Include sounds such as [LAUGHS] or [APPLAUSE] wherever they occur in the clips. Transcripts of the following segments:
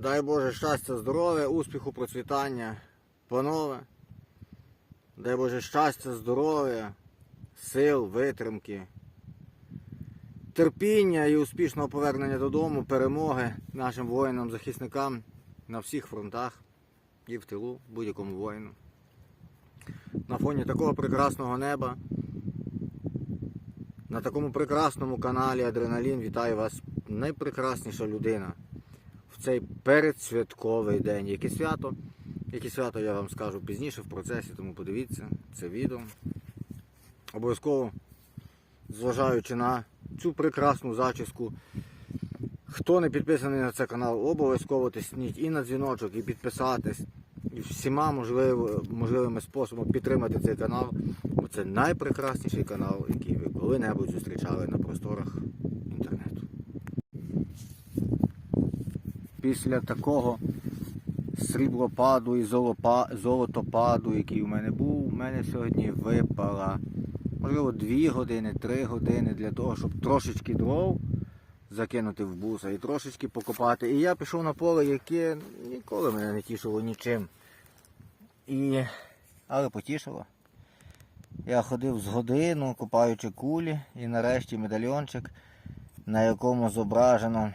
Дай Боже щастя, здоров'я, успіху, процвітання, панове. Дай Боже щастя, здоров'я, сил, витримки, терпіння і успішного повернення додому, перемоги нашим воїнам-захисникам на всіх фронтах і в тилу будь-якому воїну. На фоні такого прекрасного неба, на такому прекрасному каналі Адреналін вітає вас найпрекрасніша людина в цей передсвятковий день. Яке свято? Яке свято я вам скажу пізніше в процесі, тому подивіться це відео. Обов'язково, зважаючи на цю прекрасну зачіску. Хто не підписаний на цей канал, обов'язково тисніть і на дзвіночок, і підписатись. І всіма можливо- можливими способами підтримати цей канал. Бо це найпрекрасніший канал, який ви коли-небудь зустрічали на просторах Після такого сріблопаду і золотопаду, який у мене був, у мене сьогодні випала, можливо, 2 години, 3 години для того, щоб трошечки дров закинути в буса і трошечки покопати. І я пішов на поле, яке ніколи мене не тішило нічим. І... Але потішило. Я ходив з годину, копаючи кулі, і нарешті медальйончик, на якому зображено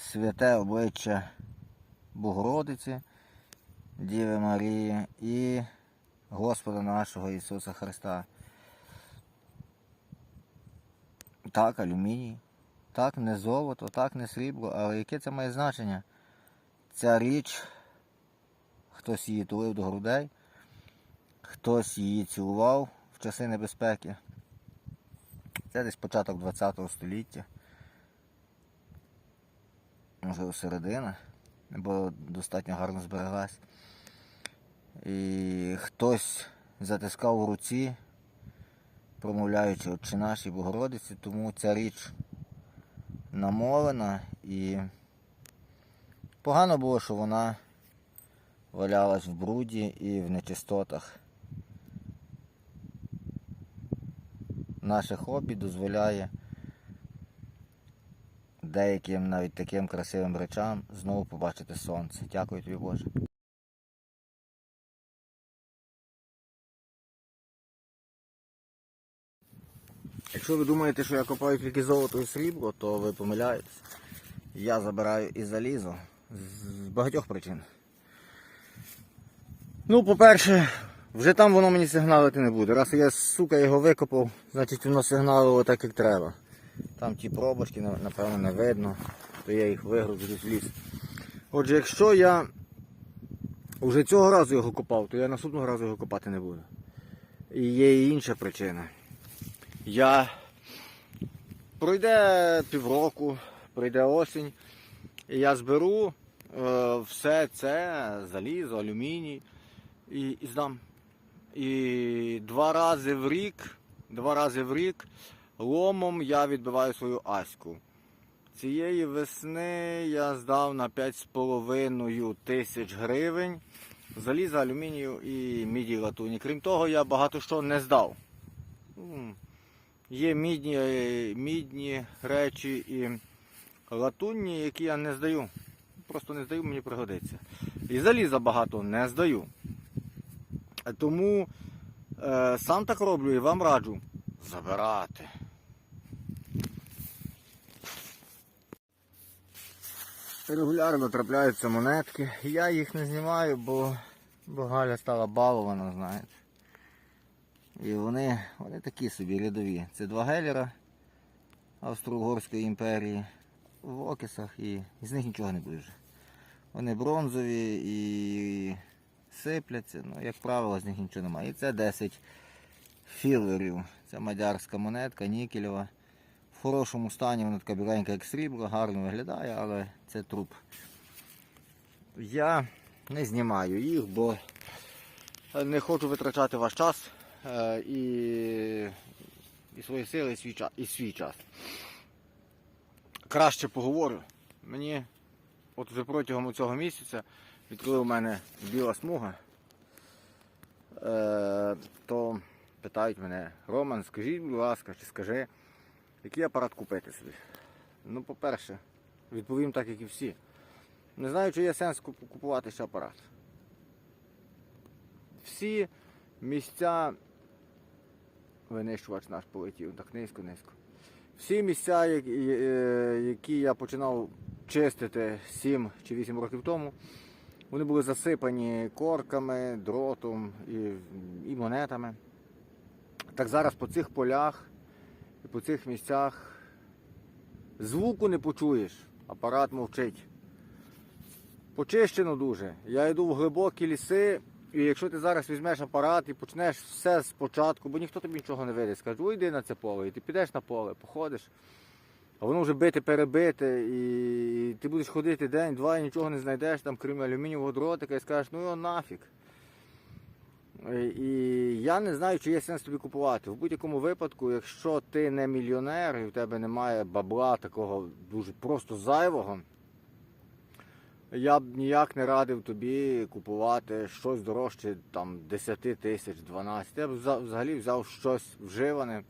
святе обличчя Богородиці, Діви Марії і Господа нашого Ісуса Христа. Так, алюміній, так, не золото, так, не срібло, але яке це має значення? Ця річ, хтось її тулив до грудей, хтось її цілував в часи небезпеки. Це десь початок ХХ століття. Можливо, середина, бо достатньо гарно збереглась. І хтось затискав у руці, промовляючи «Отче наш» Богородиці, тому ця річ намолена і погано було, що вона валялась в бруді і в нечистотах. Наше хобі дозволяє деяким навіть таким красивим речам знову побачити сонце. Дякую тобі, Боже. Якщо ви думаєте, що я копаю тільки золото і срібло, то ви помиляєтесь. Я забираю і залізо з багатьох причин. Ну, по-перше, вже там воно мені сигналити не буде. Раз я, сука, його викопав, значить воно сигналило так, як треба. Там ті пробочки, напевно, не видно, то я їх вигрузив в ліс. Отже, якщо я вже цього разу його копав, то я наступного разу його копати не буду. І є і інша причина. Я пройде півроку, пройде осінь, і я зберу е, все це, залізо, алюміній і, і здам. І два рази в рік, два рази в рік ломом я відбиваю свою аську. Цієї весни я здав на 5,5 тисяч гривень заліза, алюмінію і міді латуні. Крім того, я багато що не здав. Є мідні, е, мідні речі і латунні, які я не здаю. Просто не здаю, мені пригодиться. І заліза багато не здаю. Тому е, сам так роблю і вам раджу забирати. Регулярно трапляються монетки. Я їх не знімаю, бо, бо Галя стала балована, знаєте. І вони, вони такі собі рядові. Це два гелера Австро-Угорської імперії в окисах і з них нічого не буде. Вони бронзові і сипляться, ну, як правило, з них нічого немає. І це 10 філерів. Це мадярська монетка, нікельова. Хорошому стані вона така біленька, як срібло, гарно виглядає, але це труп. Я не знімаю їх, бо не хочу витрачати ваш час е, і, і свої сили, і свій, час, і свій час. Краще поговорю. Мені от вже протягом цього місяця, відколи у мене біла смуга, е, то питають мене, Роман, скажіть, будь ласка, чи скажи, який апарат купити собі. Ну, по-перше, відповім так, як і всі. Не знаю, чи є сенс купувати ще апарат. Всі місця. Винищувач наш полетів так низько-низько. Всі місця, які, я починав чистити 7 чи 8 років тому, вони були засипані корками, дротом і, і монетами. Так зараз по цих полях і по цих місцях звуку не почуєш, апарат мовчить. Почищено дуже. Я йду в глибокі ліси, і якщо ти зараз візьмеш апарат і почнеш все спочатку, бо ніхто тобі нічого не видає, скаже, ой, йди на це поле, і ти підеш на поле, походиш, а воно вже бите, перебите, і ти будеш ходити день-два і нічого не знайдеш, там, крім алюмінієвого дротика, і скажеш, ну його нафіг. Е, І я не знаю, чи є сенс тобі купувати. В будь-якому випадку, якщо ти не мільйонер і в тебе немає бабла такого дуже просто зайвого, я б ніяк не радив тобі купувати щось дорожче там 10 тисяч, 12. Я б взагалі взяв щось вживане.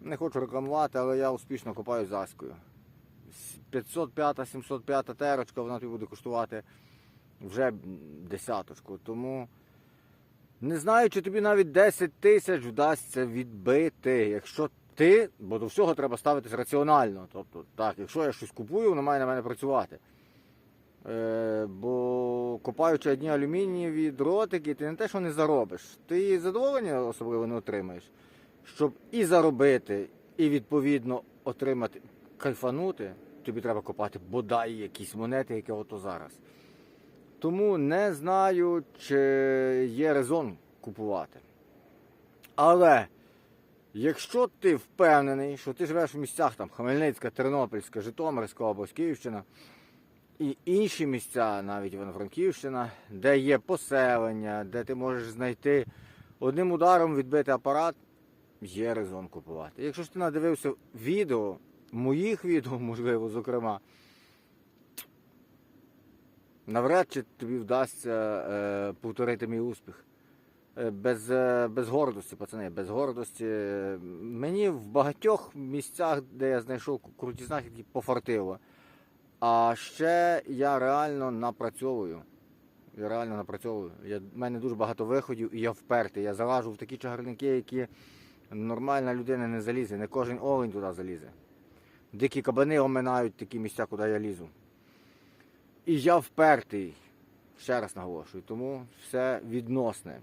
Не хочу рекламувати, але я успішно копаю заскою. 505 705 терочка, вона тобі буде коштувати вже десяточку. Тому не знаю, чи тобі навіть 10 тисяч вдасться відбити, якщо ти, бо до всього треба ставитись раціонально. Тобто, так, якщо я щось купую, воно має на мене працювати. Е, бо копаючи одні алюмінієві дротики, ти не те, що не заробиш, ти і задоволення особливо не отримаєш. Щоб і заробити, і відповідно отримати, кайфанути, тобі треба копати бодай якісь монети, які ото зараз. Тому не знаю, чи є резон купувати. Але якщо ти впевнений, що ти живеш в місцях там Хмельницька, Тернопільська, Житомирська область, Київщина і інші місця, навіть Івано-Франківщина, де є поселення, де ти можеш знайти одним ударом відбити апарат, є резон купувати. Якщо ж ти надивився відео, моїх відео, можливо, зокрема, навряд чи тобі вдасться е, повторити мій успіх. Е, Без, е, без гордості, пацани, без гордості. Мені в багатьох місцях, де я знайшов круті знахідки, пофартило. А ще я реально напрацьовую. Я реально напрацьовую. Я, в мене дуже багато виходів і я впертий. Я залажу в такі чагарники, які нормальна людина не залізе. Не кожен олень туди залізе. Дикі кабани оминають такі місця, куди я лізу. І я впертий. Ще раз наголошую, тому все відносне.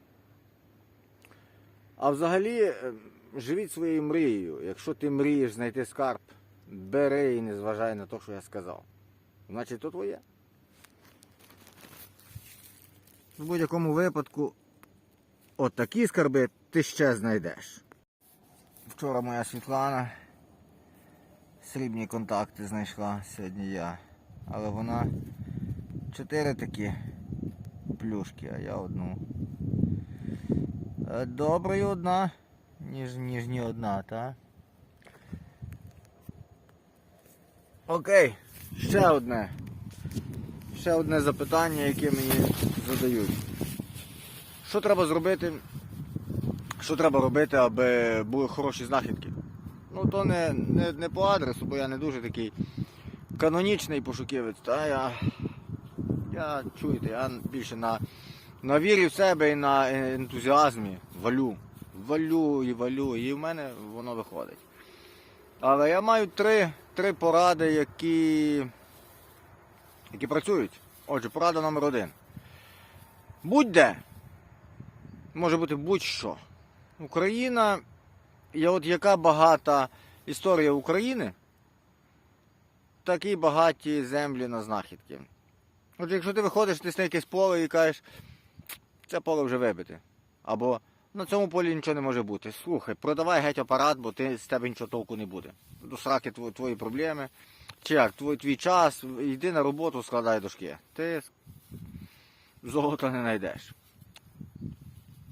А взагалі, е, живіть своєю мрією. Якщо ти мрієш знайти скарб, бери і не зважай на те, що я сказав. Значить, то твоє. В будь-якому випадку, от такі скарби ти ще знайдеш. Вчора моя Світлана срібні контакти знайшла, сьогодні я. Але вона чотири такі плюшки, а я одну. Е, Добре одна, ніж, ніж ні одна, та? Окей, ще одне. Ще одне запитання, яке мені задають. Що треба зробити? Що треба робити, аби були хороші знахідки? Ну то не, не, не по адресу, бо я не дуже такий канонічний пошуківець. Та я, я чуєте, я більше на, на вірі в себе і на ентузіазмі валю. Валю і валю, і в мене воно виходить. Але я маю три, три поради, які, які працюють. Отже, порада номер один. Будь-де. Може бути будь-що. Україна, і от яка багата історія України, такі багаті землі на знахідки. От якщо ти виходиш десь на якесь поле і кажеш, це поле вже вибите. Або на цьому полі нічого не може бути. Слухай, продавай геть апарат, бо ти, з тебе нічого толку не буде. До сраки тво- твої проблеми. Чи як, твій, твій час, йди на роботу, складай дошки. Ти золота не знайдеш.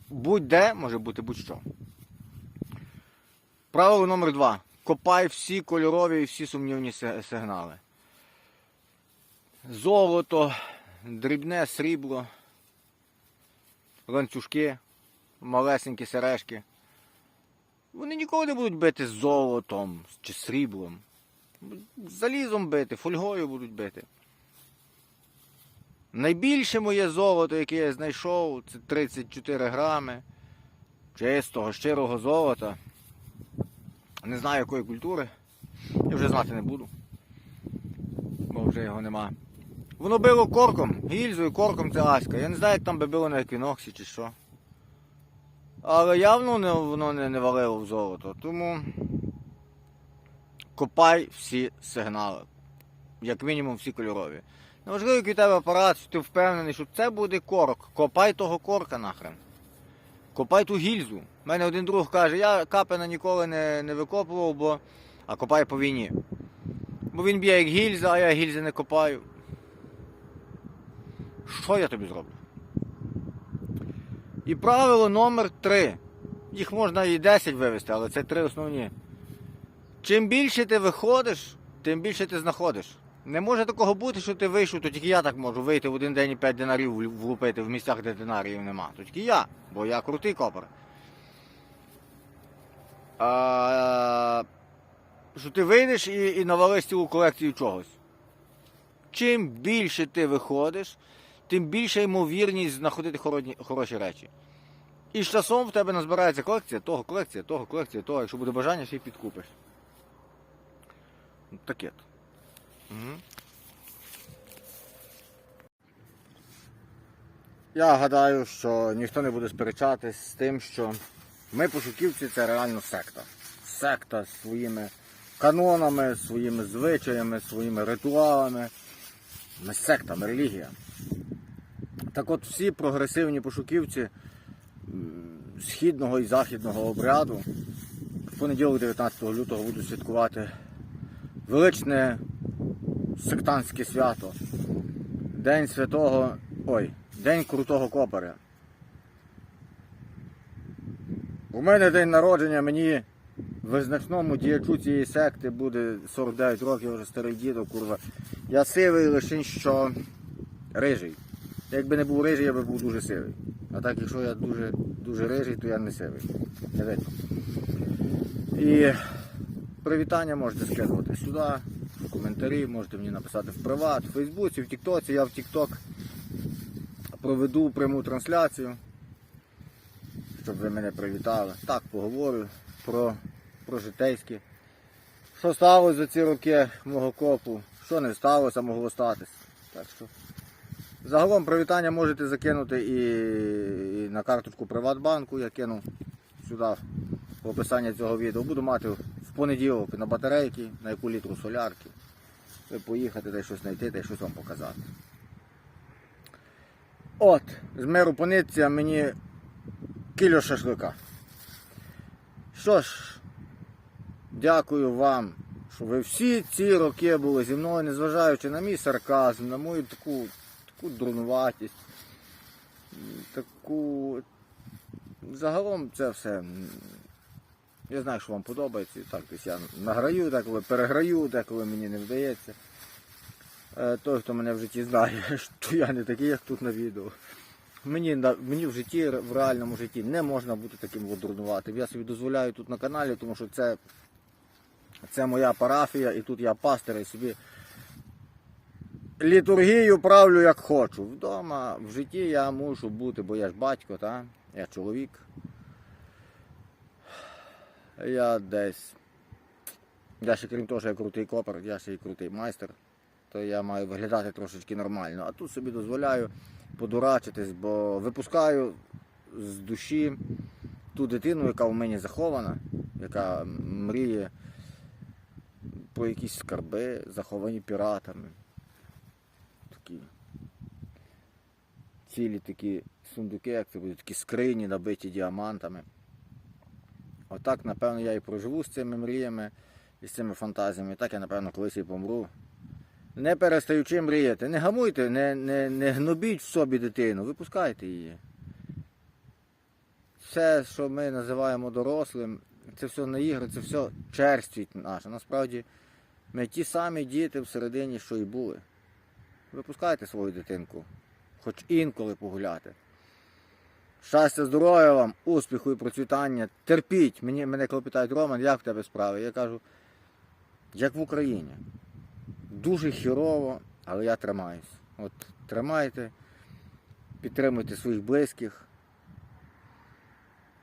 Будь-де може бути будь-що. Правило номер два. Копай всі кольорові і всі сумнівні сигнали. Золото, дрібне срібло, ланцюжки, малесенькі сережки. Вони ніколи не будуть бити з золотом чи сріблом. Залізом бити, фольгою будуть бити. Найбільше моє золото, яке я знайшов, це 34 грами чистого, щирого золота. Не знаю якої культури. Я вже знати не буду. Бо вже його нема. Воно било корком, гільзою, корком це аська. Я не знаю, як там би било на еквіноксі чи що. Але явно не, воно не, не валило в золото. Тому копай всі сигнали. Як мінімум всі кольорові. Неважливо, який у тебе апарат, ти впевнений, що це буде корок. Копай того корка нахрен. Копай ту гільзу. У мене один друг каже, я капена ніколи не, не викопував, бо а копаю по війні. Бо він б'є як гільза, а я гільзи не копаю. Що я тобі зроблю? І правило номер 3. Їх можна і 10 вивести, але це три основні. Чим більше ти виходиш, тим більше ти знаходиш. Не може такого бути, що ти вийшов, то тільки я так можу вийти в один день і 5 динарів влупити в місцях, де динарів нема. То тільки я, бо я крутий копер. А, що ти вийдеш і, і навалиш цілу колекцію чогось. Чим більше ти виходиш, тим більша ймовірність знаходити хородні- хороші речі. І з часом в тебе назбирається колекція того, колекція того, колекція того, якщо буде бажання, ще й підкупиш. Ну, Таке. Угу. Я гадаю, що ніхто не буде сперечатись з тим, що ми пошуківці це реально секта. Секта з своїми канонами, своїми звичаями, своїми ритуалами. Ми секта, ми релігія. Так от всі прогресивні пошуківці східного і західного обряду в понеділок 19 лютого будуть святкувати величне сектантське свято. День святого. Ой, День крутого копаря. У мене день народження, мені визначному діячу цієї секти буде 49 років, вже старий дідо, курва. Я сивий лише що рижий. Якби не був рижий, я би був дуже сивий. А так, якщо я дуже, дуже рижий, то я не сивий. Не видно. І привітання можете скидувати сюди, в коментарі, можете мені написати в приват, в Фейсбуці, в Тіктоці. Я в Тікток проведу пряму трансляцію, щоб ви мене привітали. Так, поговорю про, про житейське. Що сталося за ці роки мого копу, що не сталося, могло статись. Так що загалом привітання можете закинути і, на карточку Приватбанку, я кину сюди в описання цього відео. Буду мати в понеділок на батарейки, на яку літру солярки. Ви поїхати, де щось знайти, де щось вам показати. От, з миру понитця мені кіло шашлика. Що ж, дякую вам, що ви всі ці роки були зі мною, незважаючи на мій сарказм, на мою таку, таку дурнуватість, таку. Загалом це все. Я знаю, що вам подобається. І так, десь я награю, деколи переграю, деколи мені не вдається. Е, Той, хто мене в житті знає, [LAUGHS] що я не такий, як тут на відео. Мені, мені в житті, в реальному житті не можна бути таким дурнуватим. Я собі дозволяю тут на каналі, тому що це, це моя парафія, і тут я пастир і собі літургію правлю як хочу. Вдома, в житті я мушу бути, бо я ж батько, та? я чоловік. Я десь. Я ще крім того, що я крутий копер, я ще й крутий майстер, то я маю виглядати трошечки нормально. А тут собі дозволяю подурачитись, бо випускаю з душі ту дитину, яка в мені захована, яка мріє про якісь скарби, заховані піратами. Такі цілі такі сундуки, як це будуть такі скрині, набиті діамантами. Отак, напевно, я і проживу з цими мріями і з цими фантазіями. Так я, напевно, колись і помру. Не перестаючи мріяти. Не гамуйте, не, не, не гнобіть в собі дитину, випускайте її. Все, що ми називаємо дорослим, це все не ігри, це все черствість наша. Насправді, ми ті самі діти всередині, що і були. Випускайте свою дитинку, хоч інколи погуляти. Щастя, здоров'я вам, успіху і процвітання. Терпіть. Мені, мене коли Роман, як в тебе справи? Я кажу, як в Україні. Дуже хірово, але я тримаюсь. От тримайте, підтримуйте своїх близьких,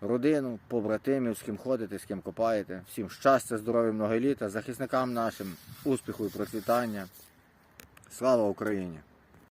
родину, побратимів, з ким ходите, з ким копаєте. Всім щастя, здоров'я, много літа, захисникам нашим, успіху і процвітання. Слава Україні!